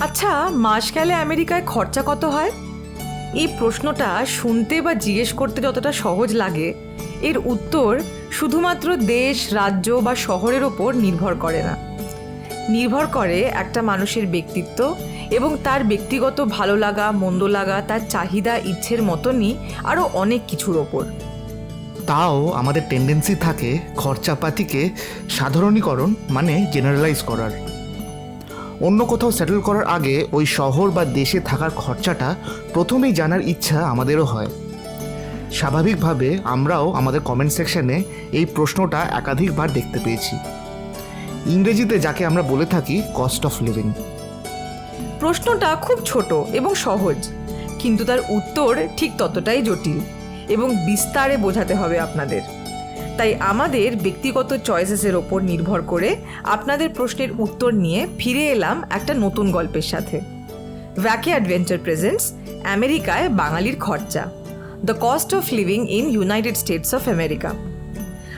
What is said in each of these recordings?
আচ্ছা মাস গেলে আমেরিকায় খরচা কত হয়? এই প্রশ্নটা শুনতে বা জিজ্ঞেস করতে যতটা সহজ লাগে, এর উত্তর শুধুমাত্র দেশ, রাজ্য বা শহরের ওপর নির্ভর করে না। নির্ভর করে একটা মানুষের ব্যক্তিত্ব এবং তার ব্যক্তিগত ভালো লাগা, মন্দ লাগা, তার চাহিদা, ইচ্ছের মতনই আরও অনেক কিছুর ওপর। তাও আমাদের টেন্ডেন্সি থাকে খরচাপাতিকে সাধারণীকরণ মানে জেনারেলাইজ করার। অন্য কোথাও সেটেল করার আগে ওই শহর বা দেশে থাকার খরচাটা প্রথমেই জানার ইচ্ছা আমাদেরও হয়। স্বাভাবিকভাবে আমরাও আমাদের কমেন্ট সেকশনে এই প্রশ্নটা একাধিকবার দেখতে পেয়েছি। ইংরেজিতে যাকে আমরা বলে থাকি কস্ট অফ লিভিং প্রশ্নটা খুব ছোট এবং সহজ, কিন্তু তার উত্তর ঠিক ততটাই জটিল এবং বিস্তারে বোঝাতে হবে আপনাদের। তাই আমাদের ব্যক্তিগত চয়েসেসের ওপর নির্ভর করে আপনাদের প্রশ্নের উত্তর নিয়ে ফিরে এলাম একটা নতুন গল্পের সাথে। ভ্যাকে অ্যাডভেঞ্চার প্রেজেন্টস আমেরিকায় বাঙালির খরচা the cost of living in United States of America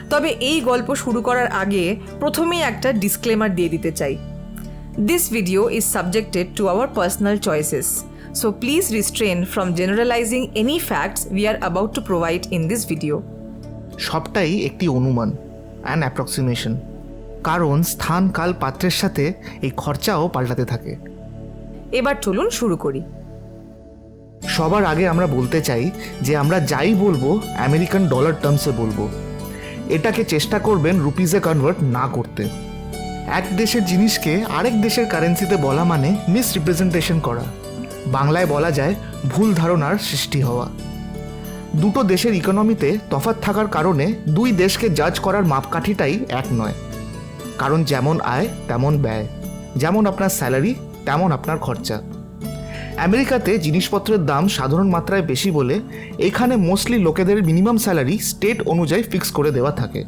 তবে এই গল্প শুরু করার আগে প্রথমেই একটা ডিসক্লেমার দিয়ে দিতে চাই। This video is subjected to our personal choices so please restrain from generalizing any facts we are about to provide in this video. সবটাই একটি অনুমান অ্যান অ্যাপ্রক্সিমেশন কারণ স্থান কাল পাত্রের সাথে এই খরচাও পাল্টাতে থাকে। এবার চলুন শুরু করি। সবার আগে আমরা বলতে চাই যে আমরা যাই বলব আমেরিকান ডলার টার্মসে বলব। এটাকে চেষ্টা করবেন রুপিজে কনভার্ট না করতে। এক দেশের জিনিসকে আরেক দেশের কারেন্সিতে বলা মানে মিসরিপ্রেজেন্টেশন করা। বাংলায় বলা যায় ভুল ধারণার সৃষ্টি হওয়া। দুটো দেশের ইকোনমিতে তফাৎ থাকার কারণে দুই দেশকে জাজ করার মাপকাঠিটাই এক নয়। কারণ যেমন আয়, তেমন ব্যয়। যেমন আপনার স্যালারি তেমন আপনার খরচা। আমেরিকাতে জিনিসপত্রের দাম সাধারণ মাত্রায় বেশি বলে এখানে মোস্টলি লোকেদের মিনিমাম স্যালারি স্টেট অনুযায়ী ফিক্স করে দেওয়া থাকে।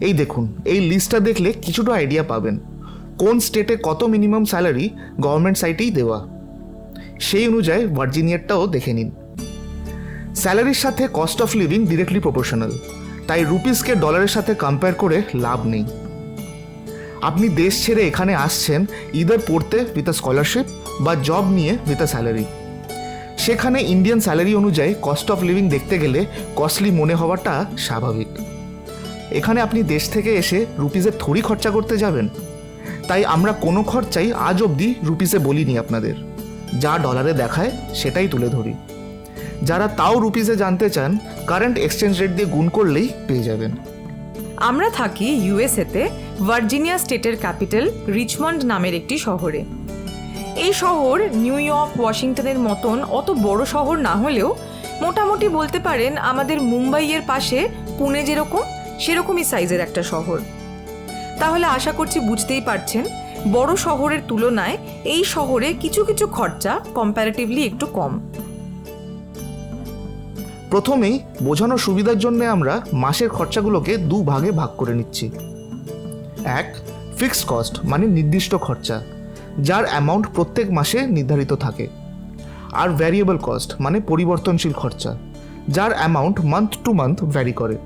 এই দেখুন, এই লিস্টটা দেখলে কিছুটা আইডিয়া পাবেন। কোন স্টেটে কত মিনিমাম স্যালারি গভর্নমেন্ট সাইটেই দেওয়া? সেই অনুযায়ী ভার্জিনিয়ারটাও দেখে নিন। স্যালারির সাথে cost of living directly proportional তাই রুপিসকে ডলারের সাথে কম্পেয়ার করে লাভ নেই। আপনি দেশ ছেড়ে এখানে আসছেন ইদার পড়তে উইথ আ স্কলারশিপ বা জব নিয়ে উইথ আ স্যালারি সেখানে ইন্ডিয়ান স্যালারি অনুযায়ী কস্ট অফ লিভিং দেখতে গেলে কস্টলি মনে হওয়াটা স্বাভাবিক। এখানে আপনি দেশ থেকে এসে রুপিসের থরি খরচা করতে যাবেন। তাই আমরা কোনো খরচাই আজ অবধি রুপিসে বলিনি আপনাদের। যা ডলারে দেখায় সেটাই তুলে ধরি। যারা তাও রুপিসে জানতে চান কারেন্ট এক্সচেঞ্জ রেট দিয়ে গুণ করলেই পেয়ে যাবেন। আমরা থাকি ইউএসএতে, ভার্জিনিয়া স্টেটের ক্যাপিটাল রিচমন্ড নামের একটি শহরে। এই শহর নিউ ইয়র্ক, ওয়াশিংটনের মতন অত বড় শহর না হলেও মোটামুটি বলতে পারেন আমাদের মুম্বাইয়ের পাশে পুনে যেরকম, সেরকমই সাইজের একটা শহর। তাহলে আশা করছি বুঝতেই পারছেন, বড় শহরের তুলনায় এই শহরে কিছু কিছু খরচা কম্প্যারেটিভলি একটু কম। প্রথমেই বোঝানোর সুবিধার জন্য আমরা মাসের খরচাগুলোকে দু ভাগে ভাগ করে নিচ্ছি। এক ফিক্সড কস্ট মানে নির্দিষ্ট খরচা, যার অ্যামাউন্ট প্রত্যেক মাসে নির্ধারিত থাকে। আর ভ্যারিয়েবল কস্ট মানে পরিবর্তনশীল খরচা, যার amount month to month vary করে।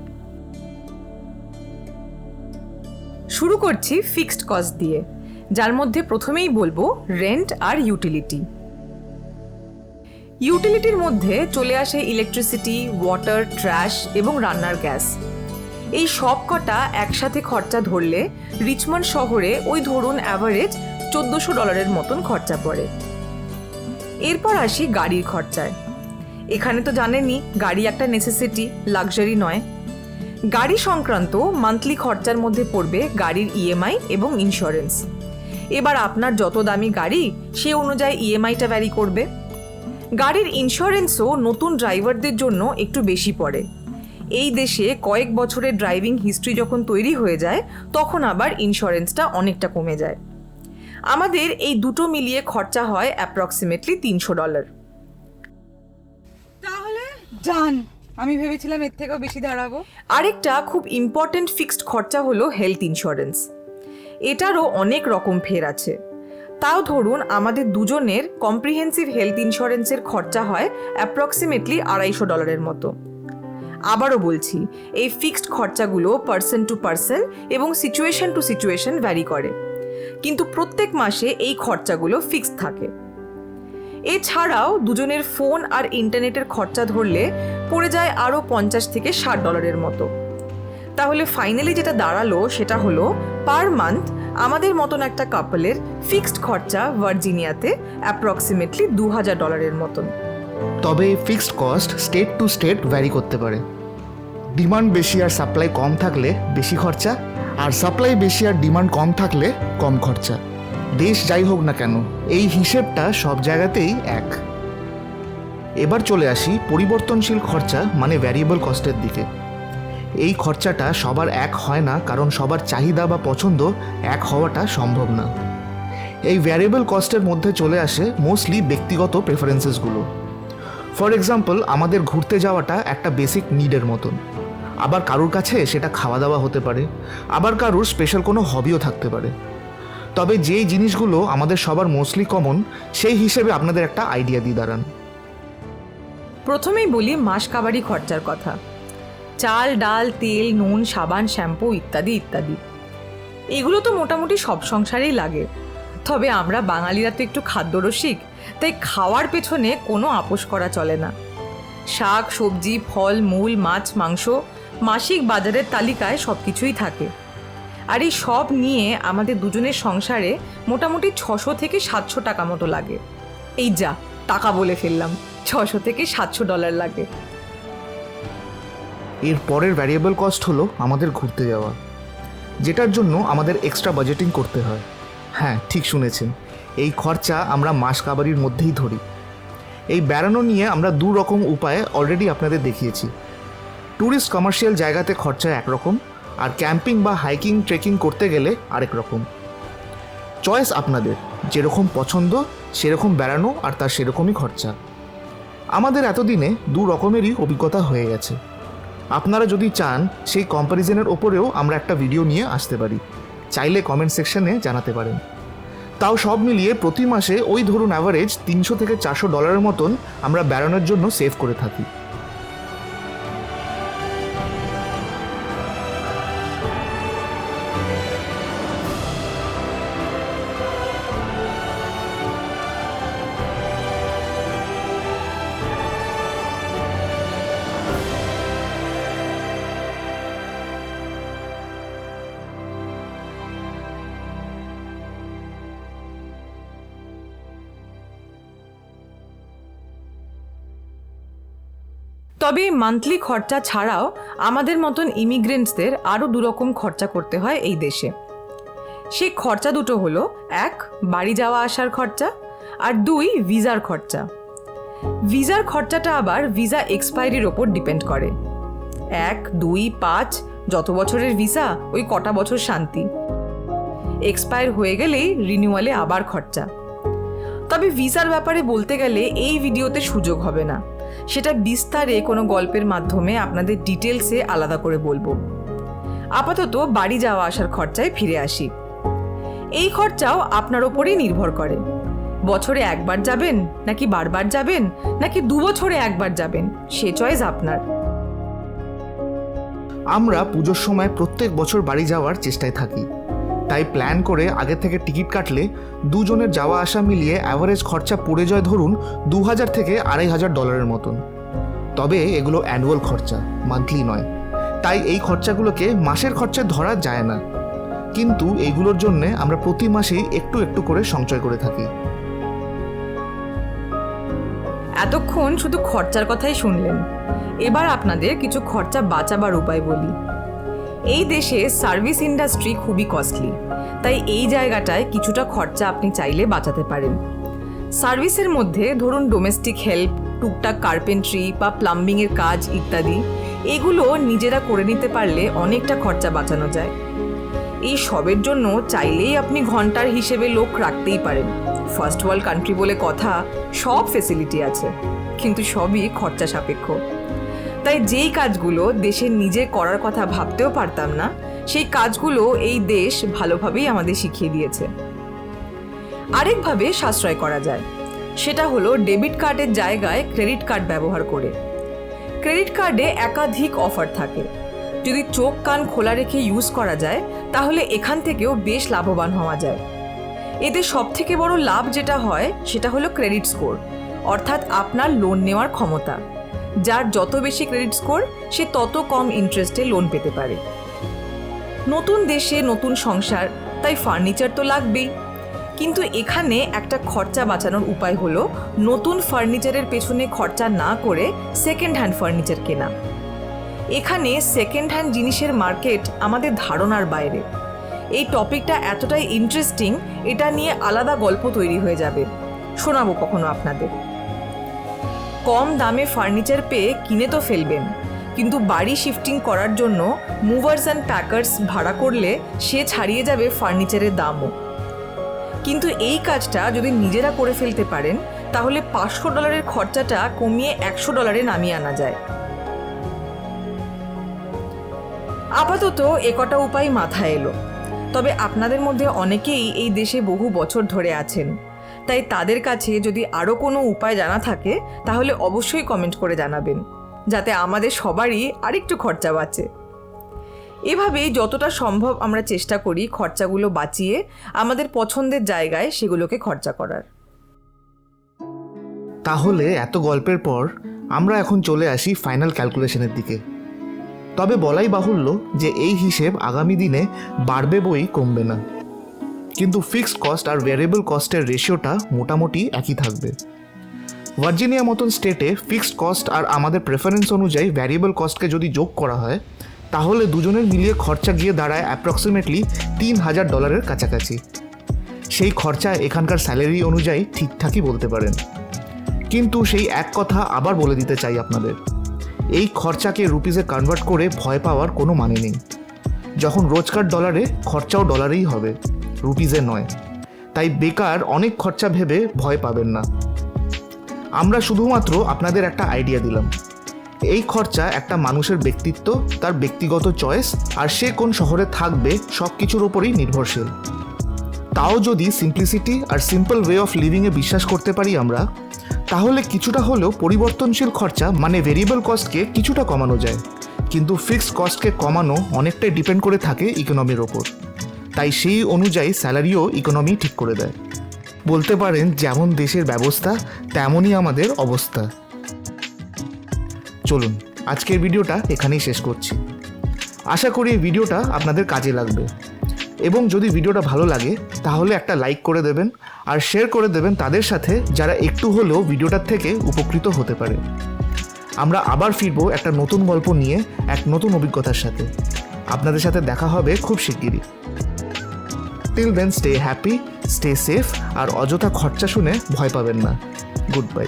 শুরু করছি ফিক্সড কস্ট দিয়ে, যার মধ্যে প্রথমেই বলব রেন্ট আর ইউটিলিটি ইউটিলিটির মধ্যে চলে আসে ইলেকট্রিসিটি ওয়াটার ট্র্যাশ এবং রান্নার গ্যাস এই সব কটা একসাথে খরচা ধরলে রিচমন্ড শহরে ওই ধরুন অ্যাভারেজ চোদ্দোশো ডলারের মতন খরচা পড়ে। এরপর আসি গাড়ির খরচায়। এখানে তো জানেনই, গাড়ি একটা নেসেসিটি লাক্সারি নয়। গাড়ি সংক্রান্ত মান্থলি খরচার মধ্যে পড়বে গাড়ির ইএমআই এবং ইন্স্যুরেন্স এবার আপনার যত দামি গাড়ি, সে অনুযায়ী ইএমআইটা ভ্যারি করবে। গাড়ির ইন্স্যুরেন্সও নতুন ড্রাইভারদের জন্য একটু বেশি পড়ে। এই দেশে কয়েক বছরের ড্রাইভিং হিস্ট্রি যখন তৈরি হয়ে যায় তখন আবার ইন্স্যুরেন্সটা অনেকটা কমে যায়। আমাদের এই দুটো মিলিয়ে খরচা হয় অ্যাপ্রক্সিমেটলি তিনশো ডলার তাহলে ডান আমি ভেবেছিলাম এর থেকেও বেশি দাঁড়াবো। আরেকটা খুব ইম্পর্ট্যান্ট ফিক্সড খরচা হলো হেলথ ইন্স্যুরেন্স এটারও অনেক রকম ফের আছে। তাও ধরুন আমাদের দুজনের কম্প্রিহেন্সিভ হেলথ ইন্স্যুরেন্সের খরচা হয় অ্যাপ্রক্সিমেটলি আড়াইশো ডলারের মতো। আবারও বলছি, এই ফিক্সড খরচাগুলো পার্সন টু পার্সন এবং সিচুয়েশন টু সিচুয়েশন ভ্যারি করে। কিন্তু প্রত্যেক মাসে এই খরচাগুলো ফিক্সড থাকে। এছাড়াও দুজনের ফোন আর ইন্টারনেটের খরচা ধরলে পড়ে যায় আরও পঞ্চাশ থেকে ষাট ডলারের মতো। তাহলে ফাইনালি যেটা দাঁড়াল সেটা হলো পার মান্থ আমাদের মতন একটা কাপলের ফিক্সড খরচা ভার্জিনিয়াতে অ্যাপ্রক্সিমেটলি দু হাজার ডলারের মতন। তবে fixed cost state to state vary করতে পারে। ডিমান্ড বেশি আর সাপ্লাই কম থাকলে বেশি খরচা, আর সাপ্লাই বেশি আর ডিমান্ড কম থাকলে কম খরচা। দেশ যাই হোক না কেন, এই হিসেবটা সব জায়গাতেই এক। এবার চলে আসি পরিবর্তনশীল খরচা মানে ভ্যারিয়েবল কস্টের দিকে। এই খরচাটা সবার এক হয় না, কারণ সবার চাহিদা বা পছন্দ এক হওয়াটা সম্ভব না। এই ভ্যারিয়েবল কস্টের মধ্যে চলে আসে মোস্টলি ব্যক্তিগত প্রেফারেন্সেসগুলো ফর এক্সাম্পল আমাদের ঘুরতে যাওয়াটা একটা বেসিক নিডের মতন। আবার কারোর কাছে সেটা খাওয়া দাওয়া হতে পারে, আবার কারোর স্পেশাল কোনো হবিও থাকতে পারে। তবে যেই জিনিসগুলো আমাদের সবার মোস্টলি কমন সেই হিসেবে আপনাদের একটা আইডিয়া দিয়ে দাঁড়ান। প্রথমেই বলি মাস কাবারি খরচার কথা। চাল, ডাল, তেল, নুন, সাবান, শ্যাম্পু ইত্যাদি ইত্যাদি। এগুলো তো মোটামুটি সব সংসারেই লাগে। তবে আমরা বাঙালিরা তো একটু খাদ্যরসিক, তাই খাওয়ার পেছনে কোনো আপোষ করা চলে না। শাক, সবজি, ফল, মূল, মাছ, মাংস মাসিক বাজারের তালিকায় সব কিছুই থাকে। আর এই সব নিয়ে আমাদের দুজনের সংসারে মোটামুটি ছশো থেকে সাতশো টাকা মতো লাগে। এই যা, টাকা বলে ফেললাম, ছশো থেকে সাতশো ডলার লাগে। এর পরের ভ্যারিয়েবল কস্ট হলো আমাদের ঘুরতে যাওয়া, যেটার জন্য আমাদের এক্সট্রা বাজেটিং করতে হয়। হ্যাঁ ঠিক শুনেছেন। এই খরচা আমরা মাস কাবারির মধ্যেই ধরি। এই বেড়ানো নিয়ে আমরা দু রকম উপায়ে অলরেডি আপনাদের দেখিয়েছি। ট্যুরিস্ট কমার্শিয়াল জায়গাতে খরচা একরকম আর ক্যাম্পিং বা হাইকিং ট্রেকিং করতে গেলে আরেক রকম। চয়েস আপনাদের, যেরকম পছন্দ, সেরকম বেড়ানো আর তার সেরকমই খরচা। আমাদের এতদিনে দু রকমেরই অভিজ্ঞতা হয়ে গেছে। আপনারা যদি চান, সেই কম্প্যারিজনের ওপরেও আমরা একটা ভিডিও নিয়ে আসতে পারি। চাইলে কমেন্ট সেকশনে জানাতে পারেন। তাও সব মিলিয়ে প্রতি মাসে ওই ধরুন অ্যাভারেজ তিনশো থেকে চারশো ডলারের মতন আমরা বেড়ানোর জন্য সেভ করে থাকি। তবে মান্থলি খরচা ছাড়াও আমাদের মতন ইমিগ্রেন্টসদের আরও দুরকম খরচা করতে হয় এই দেশে। সেই খরচা দুটো হলো, এক, বাড়ি যাওয়া আসার খরচা আর দুই, ভিসার খরচা। ভিসার খরচাটা আবার ভিসা এক্সপায়ারির ওপর ডিপেন্ড করে। এক, দুই, পাঁচ, যত বছরের ভিসা, ওই কটা বছর শান্তি। এক্সপায়ার হয়ে গেলেই রিনিউয়ালে আবার খরচা। তবে ভিসার ব্যাপারে বলতে গেলে এই ভিডিওতে সুযোগ হবে না। সেটা বিস্তারে কোনো গল্পের মাধ্যমে আপনাদের ডিটেলসে আলাদা করে বলব। আপাতত বাড়ি যাওয়া আসার খরচায় ফিরে আসি। এই খরচাও আপনার ওপরেই নির্ভর করে। বছরে একবার যাবেন, নাকি বারবার যাবেন, নাকি দু বছরে একবার যাবেন, সে চয়েস আপনার। আমরা পুজোর সময় প্রত্যেক বছর বাড়ি যাওয়ার চেষ্টায় থাকি। তাই প্ল্যান করে আগে থেকে টিকিট কাটলে দুজনের যাওয়া আসা মিলিয়ে অ্যাভারেজ খরচা পড়ে যায় ধরুন দু হাজার থেকে আড়াই হাজার ডলারের মতন। তবে এগুলো অ্যানুয়াল খরচা মান্থলি নয়। তাই এই খরচাগুলোকে মাসের খরচা ধরা যায় না। কিন্তু এগুলোর জন্য আমরা প্রতি মাসেই একটু একটু করে সঞ্চয় করে থাকি। এতক্ষণ শুধু খরচার কথাই শুনলেন। এবার আপনাদের কিছু খরচা বাঁচাবার উপায় বলি। এই দেশে সার্ভিস ইন্ডাস্ট্রি খুবই কস্টলি, তাই এই জায়গাটায় কিছুটা খরচা আপনি চাইলে বাঁচাতে পারেন। সার্ভিসের মধ্যে ধরুন ডোমেস্টিক হেল্প, টুকটাক কার্পেন্ট্রি বা প্লাম্বিংয়ের কাজ ইত্যাদি, এগুলো নিজেরা করে নিতে পারলে অনেকটা খরচা বাঁচানো যায়। এই সবের জন্য চাইলেই আপনি ঘণ্টার হিসেবে লোক রাখতেই পারেন। ফার্স্ট ওয়ার্ল্ড কান্ট্রি বলে কথা, সব ফেসিলিটি আছে, কিন্তু সবই খরচা সাপেক্ষ। তাই যেই কাজগুলো দেশের নিজে করার কথা ভাবতেও পারতাম না, সেই কাজগুলো এই দেশ ভালোভাবেই আমাদের শিখিয়ে দিয়েছে। আরেকভাবে সাশ্রয় করা যায়, সেটা হলো ডেবিট কার্ডের জায়গায় ক্রেডিট কার্ড ব্যবহার করে। ক্রেডিট কার্ডে একাধিক অফার থাকে। যদি চোখ কান খোলা রেখে ইউজ করা যায়, তাহলে এখান থেকেও বেশ লাভবান হওয়া যায়। এতে সব থেকে বড় লাভ যেটা হয়, সেটা হলো ক্রেডিট স্কোর, অর্থাৎ আপনার লোন নেওয়ার ক্ষমতা। যার যত বেশি ক্রেডিট স্কোর সে তত কম ইন্টারেস্টে লোন পেতে পারে। নতুন দেশে নতুন সংসার, তাই ফার্নিচার তো লাগবেই। কিন্তু এখানে একটা খরচা বাঁচানোর উপায় হলো, নতুন ফার্নিচারের পেছনে খরচা না করে সেকেন্ড হ্যান্ড ফার্নিচার কেনা। এখানে সেকেন্ড হ্যান্ড জিনিসের মার্কেট আমাদের ধারণার বাইরে। এই টপিকটা এতটাই ইন্টারেস্টিং এটা নিয়ে আলাদা গল্প তৈরি হয়ে যাবে। শোনাবো কখনো আপনাদের। কম দামে ফার্নিচার পেয়ে কিনে তো ফেলবেন। কিন্তু বাড়ি শিফটিং করার জন্য মুভার্স অ্যান্ড প্যাকার্স ভাড়া করলে সে ছাড়িয়ে যাবে ফার্নিচারের দামও। কিন্তু এই কাজটা যদি নিজেরা করে ফেলতে পারেন, তাহলে পাঁচশো ডলারের খরচাটা কমিয়ে একশো ডলারে নামিয়ে আনা যায়। আপাতত একটা উপায় মাথায় এলো। তবে আপনাদের মধ্যে অনেকেই এই দেশে বহু বছর ধরে আছেন। তাই তাদের কাছে যদি আরও কোনো উপায় জানা থাকে, তাহলে অবশ্যই কমেন্ট করে জানাবেন, যাতে আমাদের সবারই আরেকটু খরচা বাঁচে। এভাবেই যতটা সম্ভব আমরা চেষ্টা করি খরচাগুলো বাঁচিয়ে আমাদের পছন্দের জায়গায় সেগুলোকে খরচা করার। তাহলে এত গল্পের পর আমরা এখন চলে আসি ফাইনাল ক্যালকুলেশনের দিকে। তবে বলাই বাহুল্য যে এই হিসেব আগামী দিনে বাড়বে বই কমবে না। কিন্তু ফিক্সড কস্ট আর ভ্যারিয়েবল কস্টের রেশিওটা মোটামুটি একই থাকবে। ভার্জিনিয়া মতন স্টেটে ফিক্সড কস্ট আর আমাদের প্রেফারেন্স অনুযায়ী ভ্যারিয়েবল কস্টকে যদি যোগ করা হয়, তাহলে দুজনের মিলিয়ে খরচা গিয়ে দাঁড়ায় অ্যাপ্রক্সিমেটলি তিন হাজার ডলারের কাছাকাছি। সেই খরচা এখানকার স্যালারি অনুযায়ী ঠিকঠাকই বলতে পারেন। কিন্তু সেই এক কথা আবার বলে দিতে চাই আপনাদের। এই খরচাকে রুপিসে কনভার্ট করে ভয় পাওয়ার কোনো মানে নেই। যখন রোজকার ডলারে খরচাও ডলারেই হবে। রুপিসে নয়। তাই বেকার অনেক খরচা ভেবে ভয় পাবেন না। আমরা শুধুমাত্র আপনাদের একটা আইডিয়া দিলাম। এই খরচা একটা মানুষের ব্যক্তিত্ব, তার ব্যক্তিগত চয়েস আর সে কোন শহরে থাকবে সব কিছুর ওপরেই নির্ভরশীল। তাও যদি সিম্পলিসিটি আর সিম্পল ওয়ে অফ লিভিংয়ে বিশ্বাস করতে পারি আমরা, তাহলে কিছুটা হলেও পরিবর্তনশীল খরচা মানে ভেরিয়েবল কস্টকে কিছুটা কমানো যায়। কিন্তু ফিক্সড কস্টকে কমানো অনেকটাই ডিপেন্ড করে থাকে ইকোনমির ওপর তাই সেই অনুযায়ী স্যালারিও ইকোনমি ঠিক করে দেয়। বলতে পারেন, যেমন দেশের ব্যবস্থা, তেমনই আমাদের অবস্থা। চলুন, আজকের ভিডিওটা এখানেই শেষ করছি। আশা করি এই ভিডিওটা আপনাদের কাজে লাগবে। এবং যদি ভিডিওটা ভালো লাগে, তাহলে একটা লাইক করে দেবেন, আর শেয়ার করে দেবেন তাদের সাথে যারা একটু হলেও ভিডিওটার থেকে উপকৃত হতে পারে। আমরা আবার ফিরবো একটা নতুন গল্প নিয়ে এক নতুন অভিজ্ঞতার সাথে। আপনাদের সাথে দেখা হবে খুব শিগগিরই। Till then stay happy stay safe আর অযথা খরচা শুনে ভয় পাবেন না। Good bye